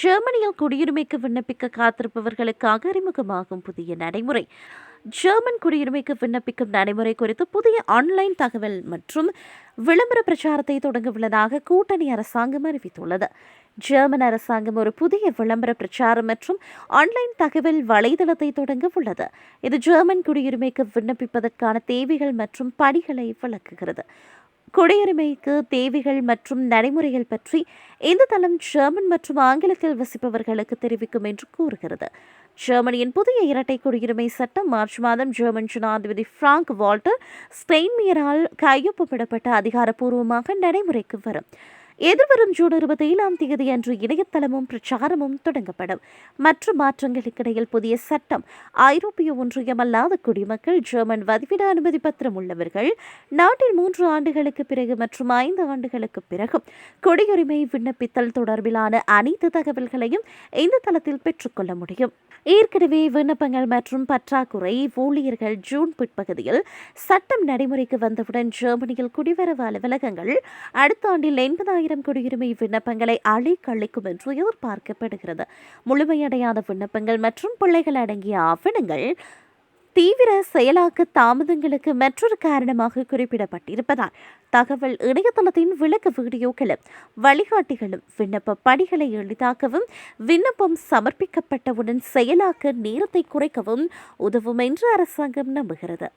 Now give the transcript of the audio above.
ஜெர்மனியில் குடியுரிமைக்கு விண்ணப்பிக்க காத்திருப்பவர்களுக்காக அறிமுகமாகும் புதிய நடைமுறை. ஜெர்மன் குடியுரிமைக்கு விண்ணப்பிக்கும் நடைமுறை குறித்து புதிய ஆன்லைன் தகவல் மற்றும் விளம்பர பிரச்சாரத்தை தொடங்கவுள்ளதாக கூட்டணி அரசாங்கம் அறிவித்துள்ளது. ஜெர்மன் அரசாங்கம் ஒரு புதிய விளம்பர பிரச்சாரம் மற்றும் ஆன்லைன் தகவல் வலைதளத்தை தொடங்க உள்ளது இது ஜெர்மன் குடியுரிமைக்கு விண்ணப்பிப்பதற்கான தேவைகள் மற்றும் படிகளை விளக்குகிறது. குடியுரிமைக்கு தேவைகள் மற்றும் நடைமுறைகள் பற்றி இந்த தளம் ஜெர்மன் மற்றும் ஆங்கிலத்தில் வசிப்பவர்களுக்கு தெரிவிக்கும் என்று கூறுகிறது. ஜெர்மனியின் புதிய இரட்டை குடியுரிமை சட்டம் மார்ச் மாதம் ஜெர்மன் ஜனாதிபதி பிராங்க் வால்டர் ஸ்டெயின்மியரால் கையொப்பமிடப்பட்ட அதிகாரப்பூர்வமாக நடைமுறைக்கு வரும். எதிர்வரும் ஜூன் இருபத்தி ஏழாம் தேதி அன்று இணையதளமும் பிரச்சாரமும் தொடங்கப்படும். மற்ற மாற்றங்களுக்கிடையில் புதிய சட்டம் ஐரோப்பிய ஒன்றியம் அல்லாத குடிமக்கள் ஜெர்மன் வதிவிட அனுமதி பத்திரம் உள்ளவர்கள் நாட்டில் மூன்று ஆண்டுகளுக்கு பிறகு மற்றும் ஐந்து ஆண்டுகளுக்கு பிறகும் குடியுரிமை விண்ணப்பித்தல் தொடர்பிலான அனைத்து தகவல்களையும் இந்த தளத்தில் பெற்றுக்கொள்ள முடியும். ஏற்கனவே விண்ணப்பங்கள் மற்றும் பற்றாக்குறை ஊழியர்கள் ஜூன் பிற்பகுதியில் சட்டம் நடைமுறைக்கு வந்தவுடன் ஜெர்மனியில் குடிவரவு அலுவலகங்கள் அடுத்த ஆண்டில் எண்பதாயிரம் குடியுரிமை விண்ணப்பங்களை அழிக்கழிக்கும் என்று எதிர்பார்க்கப்படுகிறது. முழுமையடையாத விண்ணப்பங்கள் மற்றும் பிள்ளைகள் அடங்கிய ஆவணங்கள் தீவிர செயலாக்க தாமதங்களுக்கு மற்றொரு காரணமாக குறிப்பிடப்பட்டிருப்பதால் தகவல் இணையதளத்தின் விளக்க வீடியோக்களும் வழிகாட்டிகளும் விண்ணப்ப படிகளை எளிதாக்கவும் விண்ணப்பம் சமர்ப்பிக்கப்பட்டவுடன் செயலாக்க நேரத்தை குறைக்கவும் உதவும் என்று அரசாங்கம் நம்புகிறது.